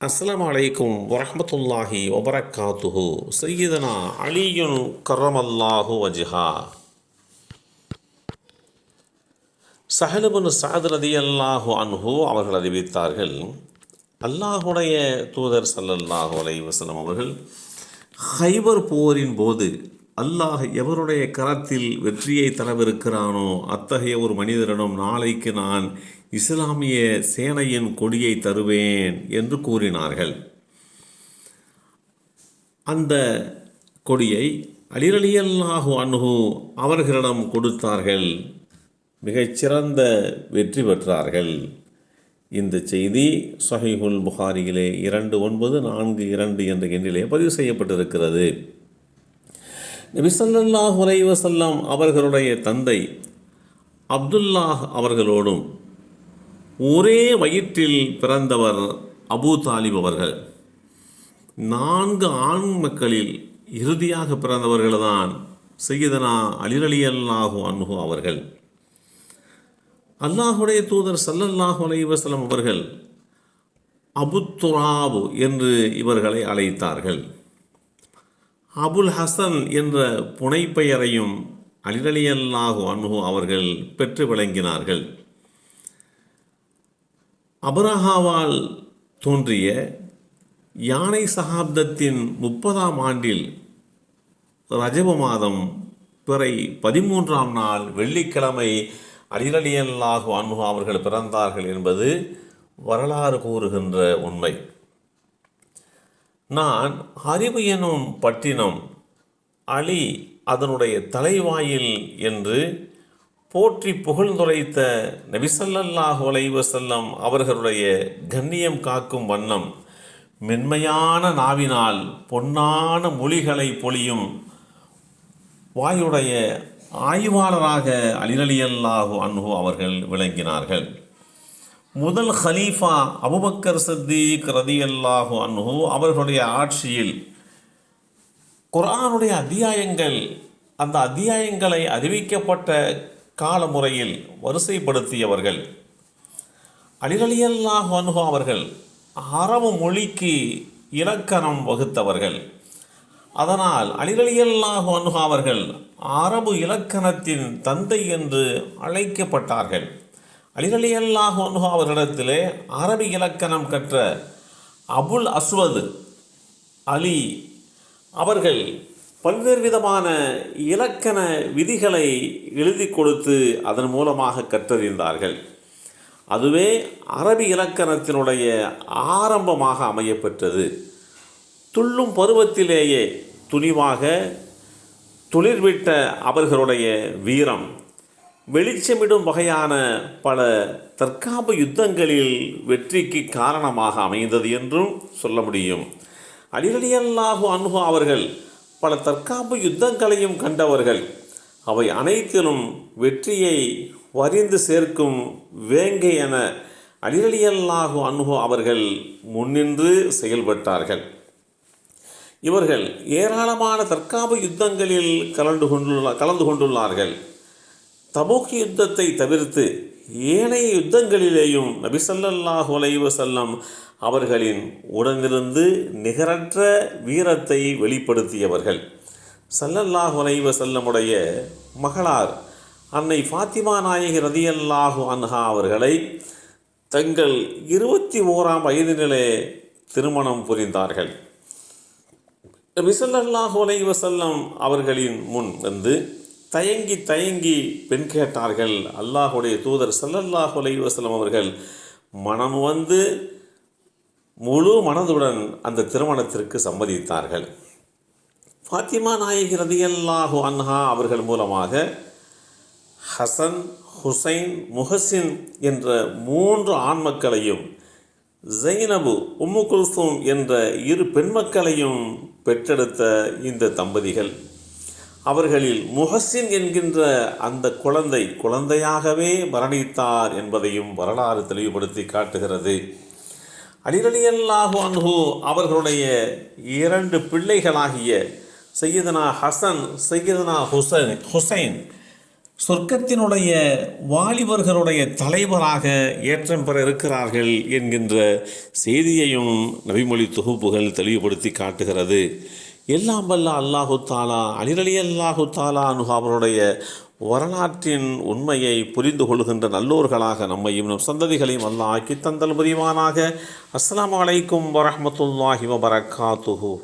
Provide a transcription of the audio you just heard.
அஸ்லாம் அலைக்கும் வரமத்துல்லாஹி வபரக்காத்துஹு. சையீதனா அலியுன் கரமல்லாஹு வஜிஹா. சஹலுபுன் சாத் ரதியல்லாஹு அன்ஹு அவர்கள் அறிவித்தார்கள் அல்லாஹுடைய தூதர் சல்லல்லாஹு அலை வசலம் அவர்கள் ஹைபர் போரின் போது அல்லாஹ் எவருடைய கரத்தில் வெற்றியை தரவிருக்கிறானோ அத்தகைய ஒரு மனிதரிடம் நாளைக்கு நான் இஸ்லாமிய சேனையின் கொடியை தருவேன் என்று கூறினார்கள். அந்த கொடியை அலிரலியல்லாஹு அன்ஹு அவர்களிடம் கொடுத்தார்கள். மிகச்சிறந்த வெற்றி பெற்றார்கள். இந்த செய்தி சஹிஹுல் புகாரியிலே இரண்டு ஒன்பது நான்கு இரண்டு என்ற எண்ணிலே பதிவு செய்யப்பட்டிருக்கிறது. நபிசல்லாஹ் உலைவசல்லாம் அவர்களுடைய தந்தை அப்துல்லாஹ் அவர்களோடும் ஒரே வயிற்றில் பிறந்தவர் அபூ தாலிப் அவர்கள். நான்கு ஆண் மக்களில் இறுதியாக பிறந்தவர்கள்தான் சையதனா அலிரலி அல்லாஹு அன்ஹு அவர்கள். அல்லாஹுடைய தூதர் சல்லல்லாஹு அலைவசலம் அவர்கள் அபுத்துராபு என்று இவர்களை அழைத்தார்கள். அபுல் ஹசன் என்ற புனைப்பெயரையும் அலிரலி அல்லாஹு அன்ஹு அவர்கள் பெற்று விளங்கினார்கள். அபரஹாவால் தோன்றிய யானை சகாப்தத்தின் முப்பதாம் ஆண்டில் ரஜப மாதம் பிறை பதிமூன்றாம் நாள் வெள்ளிக்கிழமை அலிரலியல்லாஹு அன்ஹு அவர்கள் பிறந்தார்கள் என்பது வரலாறு கூறுகின்ற உண்மை. நான் அறிவு எனும் பட்டினம் அலி அதனுடைய தலைவாயில் என்று போற்றி புகழ்ந்துரைத்த நபிசல்லாஹு அலைவசல்லம் அவர்களுடைய கண்ணியம் காக்கும் வண்ணம் மென்மையான நாவினால் பொன்னான மொழிகளை பொழியும் வாயுடைய ஆய்வாளராக அலிரலியல்லாஹு அன்ஹு அவர்கள் விளங்கினார்கள். முதல் ஹலீஃபா அபுபக்கர் சத்தீக் ரதியல்லாஹு அன்ஹு அவர்களுடைய ஆட்சியில் குரானுடைய அத்தியாயங்கள் அந்த அத்தியாயங்களை அறிவிக்கப்பட்ட காலமுறையில் வரிசைப்படுத்தியவர்கள். அலிரலியல்லாஹு அன்ஹு அவர்கள் அரபு மொழிக்கு இலக்கணம் வகுத்தவர்கள். அதனால் அலிரலியல்லாஹு அன்ஹு அவர்கள் அரபு இலக்கணத்தின் தந்தை என்று அழைக்கப்பட்டார்கள். அலிரலியல்லாஹு அன்ஹு அவர்களிடத்திலே அரபி இலக்கணம் கற்ற அபுல் அஸ்வது அலி அவர்கள் பல்வேறு விதமான இலக்கண விதிகளை எழுதி கொடுத்து அதன் மூலமாக கற்றறிந்தார்கள். அதுவே அரபி இலக்கணத்தினுடைய ஆரம்பமாக அமையப்பெற்றது. துள்ளும் பருவத்திலேயே துணிவாக துளிர்விட்ட அவர்களுடைய வீரம் வெளிச்சமிடும் வகையான பல தற்காப்பு யுத்தங்களில் வெற்றிக்கு காரணமாக அமைந்தது என்றும் சொல்ல முடியும். அலிரலியல்லாஹு அன்ஹு அவர்கள் பல தற்காப்பு யுத்தங்களையும் கண்டவர்கள். அவை அனைத்திலும் வெற்றியை வரிந்து சேர்க்கும் வேங்கை என அலிரலியல்லாஹு அன்ஹு அவர்கள் முன்னின்று செயல்பட்டார்கள். இவர்கள் ஏராளமான தற்காப்பு யுத்தங்களில் கலந்து கொண்டுள்ள கலந்து கொண்டுள்ளார்கள். தபூக் யுத்தத்தை தவிர்த்து ஏனைய யுத்தங்களிலேயும் நபிசல்லாஹு அலைவசல்லம் அவர்களின் உடனிருந்து நிகரற்ற வீரத்தை வெளிப்படுத்தியவர்கள். சல்லல்லாஹு அலைவசல்லமுடைய மகளார் அன்னை ஃபாத்திமா நாயகி ரதியல்லாஹு அன்ஹா அவர்களை தங்கள் இருபத்தி ஓராம் வயதினிலே திருமணம் புரிந்தார்கள். நபிசல்லாஹு அலைவசல்லம் அவர்களின் முன் வந்து தயங்கி தயங்கி பெண் கேட்டார்கள். அல்லாஹுடைய தூதர் சல்லல்லாஹு அலைவசலம் அவர்கள் மனம் வந்து முழு மனதுடன் அந்த திருமணத்திற்கு சம்மதித்தார்கள். ஃபாத்திமா நாயகி ரதியல்லாஹு அன்ஹா அவர்கள் மூலமாக ஹசன் ஹுசைன் முஹசின் என்ற மூன்று ஆண்மக்களையும் ஜெய்னபு உம்மு குல்சூம் என்ற இரு பெண் மக்களையும் பெற்றெடுத்த இந்த தம்பதிகள். அவர்களில் முஹசின் என்கின்ற அந்த குழந்தை குழந்தையாகவே மரணித்தார் என்பதையும் வரலாறு தெளிவுபடுத்தி காட்டுகிறது. அலிரலியல்லாஹு அன்ஹு அவர்களுடைய இரண்டு பிள்ளைகளாகிய சையதனா ஹசன் சையதனா ஹுசைன் ஹுசைன் சொர்க்கத்தினுடைய வாலிபர்களுடைய தலைவராக ஏற்றம் பெற இருக்கிறார்கள் என்கின்ற செய்தியையும் நபிமொழி தொகுப்புகள் தெளிவுபடுத்தி காட்டுகிறது. எல்லாம் வல்ல அல்லாஹு தாலா அலிரலி அல்லாஹு தாலா அனுகு அவருடைய வரலாற்றின் உண்மையை புரிந்து கொள்கின்ற நல்லோர்களாக நம்மையும் நம் சந்ததிகளையும் அல்லாஹ் ஆக்கி தந்தல் புரிவானாக. அஸ்லாம் அலைக்கும் வரமத்துல்லாஹி வபரகாத்துஹூ.